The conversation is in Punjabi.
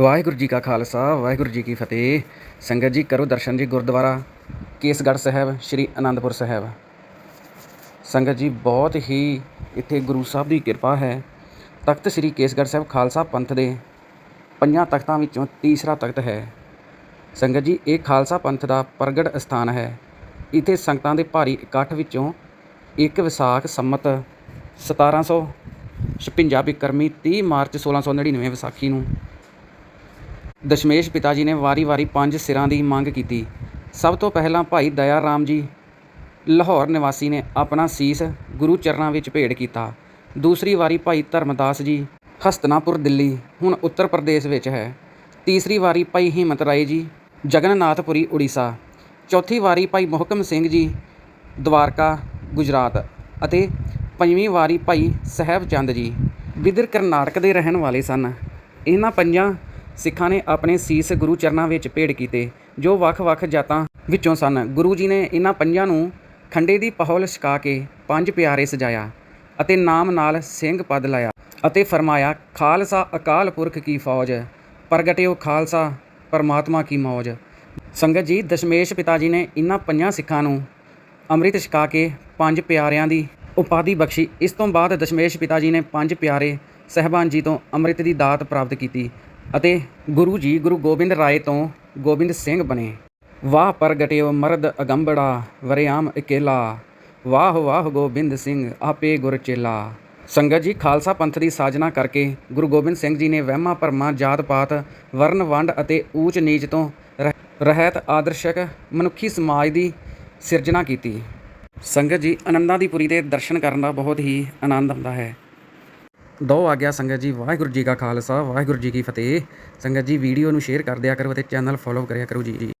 ਵਾਹਿਗੁਰੂ ਜੀ ਕਾ ਖਾਲਸਾ, ਵਾਹਿਗੁਰੂ ਜੀ ਕੀ ਫਤਿਹ। ਸੰਗਤ ਜੀ, ਕਰੋ ਦਰਸ਼ਨ ਜੀ ਗੁਰਦੁਆਰਾ ਕੇਸਗੜ੍ਹ ਸਾਹਿਬ, ਸ੍ਰੀ ਅਨੰਦਪੁਰ ਸਾਹਿਬ। ਸੰਗਤ ਜੀ, ਬਹੁਤ ਹੀ ਇੱਥੇ ਗੁਰੂ ਸਾਹਿਬ ਦੀ ਕਿਰਪਾ ਹੈ। ਤਖਤ ਸ੍ਰੀ ਕੇਸਗੜ੍ਹ ਸਾਹਿਬ ਖਾਲਸਾ ਪੰਥ ਦੇ ਪੰਜਾਂ ਤਖਤਾਂ ਵਿੱਚੋਂ ਤੀਸਰਾ ਤਖਤ ਹੈ। ਸੰਗਤ ਜੀ, ਇਹ ਖਾਲਸਾ ਪੰਥ ਦਾ ਪ੍ਰਗਟ ਸਥਾਨ ਹੈ। ਇੱਥੇ ਸੰਗਤਾਂ ਦੇ ਭਾਰੀ ਇਕੱਠ ਵਿੱਚੋਂ ਇੱਕ ਵਿਸਾਖ ਸੰਮਤ 1756 ਬਿਕਰਮੀ 30 ਮਾਰਚ 1699 ਵਿਸਾਖੀ ਨੂੰ ਦਸ਼ਮੇਸ਼ ਪਿਤਾ ਜੀ ਨੇ ਵਾਰੀ-ਵਾਰੀ ਪੰਜ ਸਿਰਾਂ ਦੀ ਮੰਗ ਕੀਤੀ। ਸਭ ਤੋਂ ਪਹਿਲਾਂ ਭਾਈ ਦਇਆ ਰਾਮ ਜੀ ਲਾਹੌਰ ਨਿਵਾਸੀ ਨੇ ਆਪਣਾ ਸੀਸ ਗੁਰੂ ਚਰਨਾਂ ਵਿੱਚ ਭੇਟ ਕੀਤਾ। ਦੂਸਰੀ ਵਾਰੀ ਭਾਈ ਧਰਮਦਾਸ ਜੀ ਹਸਤਨਾਪੁਰ, ਦਿੱਲੀ, ਹੁਣ ਉੱਤਰ ਪ੍ਰਦੇਸ਼ ਵਿੱਚ ਹੈ। ਤੀਸਰੀ ਵਾਰੀ ਭਾਈ ਹਿੰਮਤ ਰਾਏ ਜੀ ਜਗਨਨਾਥਪੁਰੀ, ਉੜੀਸਾ। ਚੌਥੀ ਵਾਰੀ ਭਾਈ ਮੋਹਕਮ ਸਿੰਘ ਜੀ ਦਵਾਰਕਾ, ਗੁਜਰਾਤ ਅਤੇ ਪੰਜਵੀਂ ਵਾਰੀ ਭਾਈ ਸਾਹਿਬ ਚੰਦ ਜੀ। ਬਿਦਰ ਕਰਨਾਟਕ ਦੇ ਰਹਿਣ ਵਾਲੇ ਸਨ। ਇਹਨਾਂ ਪੰਜਾਂ ਸਿੱਖਾਂ ਨੇ ਆਪਣੇ ਸੀਸ ਗੁਰੂ ਚਰਨਾਂ ਵਿੱਚ ਭੇਟ ਕੀਤੇ, ਜੋ ਵੱਖ-ਵੱਖ ਜਾਤਾਂ ਵਿੱਚੋਂ ਸਨ। ਗੁਰੂ ਜੀ ਨੇ ਇਹਨਾਂ ਪੰਜਾਂ ਨੂੰ ਖੰਡੇ ਦੀ ਪਹੌਲ ਛਕਾ ਕੇ ਪੰਜ ਪਿਆਰੇ ਸਜਾਇਆ ਅਤੇ ਨਾਮ ਨਾਲ ਸਿੰਘ ਪਦ ਲਾਇਆ ਅਤੇ ਫਰਮਾਇਆ, ਖਾਲਸਾ ਅਕਾਲ ਪੁਰਖ ਕੀ ਫੌਜ, ਪ੍ਰਗਟਿਓ ਖਾਲਸਾ ਪਰਮਾਤਮਾ ਕੀ ਮੌਜ। ਸੰਗਤ ਜੀ, ਦਸ਼ਮੇਸ਼ ਪਿਤਾ ਜੀ ਨੇ ਇਹਨਾਂ ਪੰਜਾਂ ਸਿੱਖਾਂ ਨੂੰ ਅੰਮ੍ਰਿਤ ਛਕਾ ਕੇ ਪੰਜ ਪਿਆਰਿਆਂ ਦੀ ਉਪਾਧੀ ਬਖਸ਼ੀ। ਇਸ ਤੋਂ ਬਾਅਦ ਦਸ਼ਮੇਸ਼ ਪਿਤਾ ਜੀ ਨੇ ਪੰਜ ਪਿਆਰੇ ਸਹਿਬਾਨ ਜੀ ਤੋਂ ਅੰਮ੍ਰਿਤ ਦੀ ਦਾਤ ਪ੍ਰਾਪਤ ਕੀਤੀ ਅਤੇ ਗੁਰੂ ਜੀ ਗੁਰੂ ਗੋਬਿੰਦ ਰਾਏ ਤੋਂ ਗੋਬਿੰਦ ਸਿੰਘ ਬਣੇ। ਵਾਹ ਪ੍ਰਗਟਿਓ ਮਰਦ ਅਗੰਬੜਾ, ਵਰਿਆਮ ਇਕੇਲਾ। ਵਾਹ ਵਾਹ ਗੋਬਿੰਦ ਸਿੰਘ ਆਪੇ ਗੁਰ ਚੇਲਾ। ਸੰਗਤ ਜੀ, ਖਾਲਸਾ ਪੰਥ ਦੀ ਸਾਜਨਾ ਕਰਕੇ ਗੁਰੂ ਗੋਬਿੰਦ ਸਿੰਘ ਜੀ ਨੇ ਵਹਿਮਾਂ ਭਰਮਾਂ, ਜਾਤ ਪਾਤ, ਵਰਨ ਵੰਡ ਅਤੇ ਊਚ ਨੀਚ ਤੋਂ ਰਹਿ- ਰਹਿਤ ਆਦਰਸ਼ਕ ਮਨੁੱਖੀ ਸਮਾਜ ਦੀ ਸਿਰਜਣਾ ਕੀਤੀ। ਸੰਗਤ ਜੀ, ਆਨੰਦਾਂ ਦੀ ਪੁਰੀ ਦੇ ਦਰਸ਼ਨ ਕਰਨ ਦਾ ਬਹੁਤ ਹੀ ਆਨੰਦ ਆਉਂਦਾ ਹੈ। ਦੋ ਆ ਗਿਆ ਸੰਗਤ ਜੀ, ਵਾਹਿਗੁਰੂ ਜੀ ਕਾ ਖਾਲਸਾ, ਵਾਹਿਗੁਰੂ ਜੀ ਕੀ ਫਤਿਹ। ਸੰਗਤ ਜੀ ਵੀਡੀਓ ਨੂੰ ਸ਼ੇਅਰ ਕਰ ਦਿਆ ਕਰੋ ਅਤੇ ਚੈਨਲ ਫੋਲੋ ਕਰਿਆ ਕਰੋ ਜੀ।